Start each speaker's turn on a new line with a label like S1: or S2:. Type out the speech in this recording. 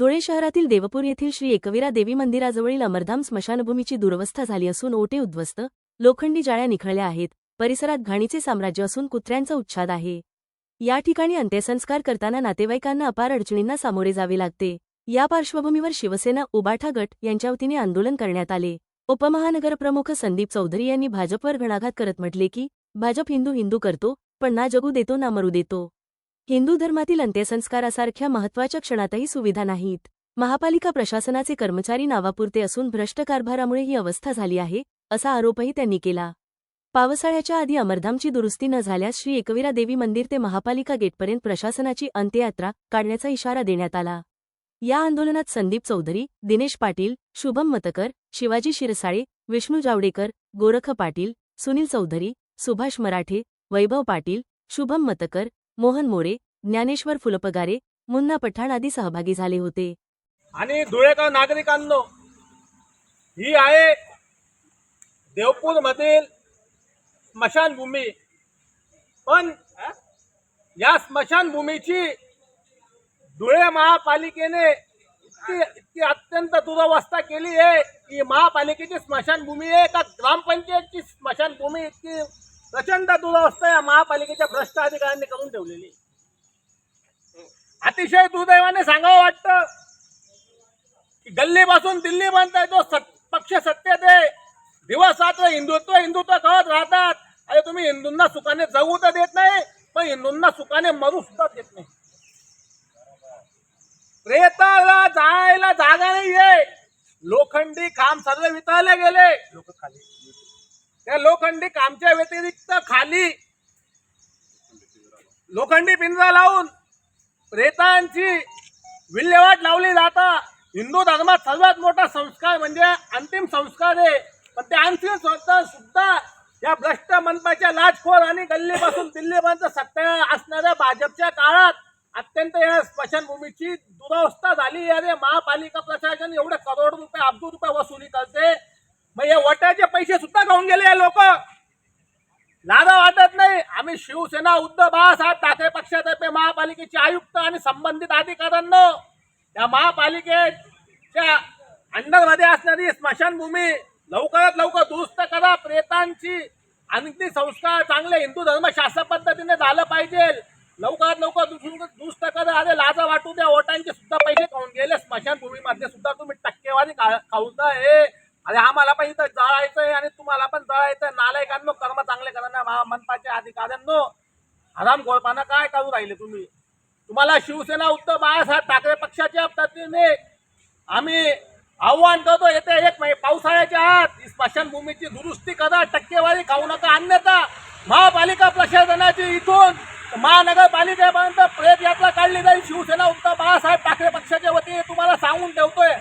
S1: धुळे शहरातील देवपूर येथील श्री एकवीरा देवी मंदिराजवळील अमरधाम स्मशानभूमीची दुरवस्था झाली असून ओटे उद्ध्वस्त लोखंडी जाळ्या निखळल्या आहेत परिसरात घाणीचे साम्राज्य असून कुत्र्यांचा उच्छाद आहे. या ठिकाणी अंत्यसंस्कार करताना नातेवाईकांना अपार अडचणींना सामोरे जावे लागते. या पार्श्वभूमीवर शिवसेना उबाठा गट यांच्या वतीने आंदोलन करण्यात आले. उपमहानगरप्रमुख संदीप चौधरी यांनी भाजपवर घणाघात करत म्हटले की भाजप हिंदू हिंदू करतो पण ना जगू देतो ना मरू देतो. हिंदू धर्मातील अंत्यसंस्कारासारख्या महत्त्वाच्या क्षणातही सुविधा नाहीत. महापालिका प्रशासनाचे कर्मचारी नावापुरते असून भ्रष्ट कारभारामुळे ही अवस्था झाली आहे असा आरोपही त्यांनी केला. पावसाळ्याच्या आधी अमरधामची दुरुस्ती न झाल्यास श्री एकवीरा देवी मंदिर ते महापालिका गेटपर्यंत प्रशासनाची अंत्ययात्रा काढण्याचा इशारा देण्यात आला. या आंदोलनात संदीप चौधरी दिनेश पाटील शुभम मतकर शिवाजी शिरसाळे विष्णू जावडेकर गोरख पाटील सुनील चौधरी सुभाष मराठे वैभव पाटील शुभम मतकर मोहन मोरे ज्ञानेश्वर फुलपगारे मुन्ना पठाण आदी सहभागी झाले होते.
S2: आणि धुळेकर नागरिकांनो ही आहे देवपूर मधील स्मशानभूमी. पण या स्मशानभूमीची धुळे महापालिकेने इतकी इतकी अत्यंत दुरवस्था केली आहे की महापालिकेची स्मशानभूमी आहे का ग्रामपंचायतची स्मशानभूमी इतकी प्रचंड दुरवस्था या महापालिकेच्या भ्रष्ट अधिकाऱ्यांनी करून ठेवलेली. अतिशय दुर्दैवाने सांगावं वाटतं की गल्लीपासून दिल्ली बनताय तो सत पक्ष सत्तेत आहे दिवस रात्र हिंदुत्व हिंदुत्व कहत राहतात. अरे तुम्ही हिंदूंना सुखाने जगू तर देत नाही पण हिंदूंना सुखाने मरू सुद्धा देत नाही. प्रेताला जायला जागा नाहीये. लोखंडी खांब सर्व वितळले गेले. लोक खाली. त्या लोखंडी कामच्या व्यतिरिक्त खाली लोखंडी पिंजरा लावून प्रेतांची विल्हेवाट लावली जाता. हिंदू धर्मात सर्वात मोठा संस्कार म्हणजे अंतिम संस्कार आहे. पण ते अंतिम संस्कार सुद्धा या भ्रष्ट मनपाच्या लाचखोर आणि गल्लीपासून दिल्लीपर्यंत सत्ता असणाऱ्या भाजपच्या काळात अत्यंत या स्मशानभूमीची दुरावस्था झाली. अरे महापालिका प्रशासन एवढे करोड रुपये अब्दू रुपये वसुली करते. मग या वट्याचे पैसे सुद्धा घेऊन गेले हे लोक. लादा वाटत नाही. आम्ही शिवसेना उद्धव बाळासाहेब ठाकरे पक्षातर्फे महापालिकेचे आयुक्त आणि संबंधित अधिकाऱ्यांनो या महापालिकेच्या अंडरमध्ये असणारी स्मशानभूमी लवकरात लवकर दुरुस्त करा. प्रेतांची अंतिम संस्कार चांगले हिंदू धर्म शास्त्र पद्धतीने झालं पाहिजे. लवकरात लवकर दुरुस्त दुरुस्त करा. अरे लाज वाटू द्या ओटांचे सुद्धा पैसे खाऊन गेले स्मशानभूमीमध्ये सुद्धा तुम्ही टक्केवारी खाऊताय अरे आम्हाला पण जळायचंय आणि तुम्हाला पण जळायचंय नालायकांनो कर्म चांगले करा ना मनपाच्या अधिकाऱ्यांनो. आराम गोळपाना काय करू राहिले तुम्ही? तुम्हाला शिवसेना उद्धव बाळासाहेब ठाकरे पक्षाच्या पद्धतीने आम्ही आव्हान करतो येते एक पावसाळ्याच्या आत. स्मशानभूमीची दुरुस्ती करा टक्केवारी खाऊ नका अन्यथा महापालिका प्रशासनाची इथून महानगरपालिकेपर्यंत प्रेत यात्रा काढली जाईल. शिवसेना उद्धव बाळासाहेब ठाकरे पक्षाच्या वतीने तुम्हाला सांगून ठेवतोय.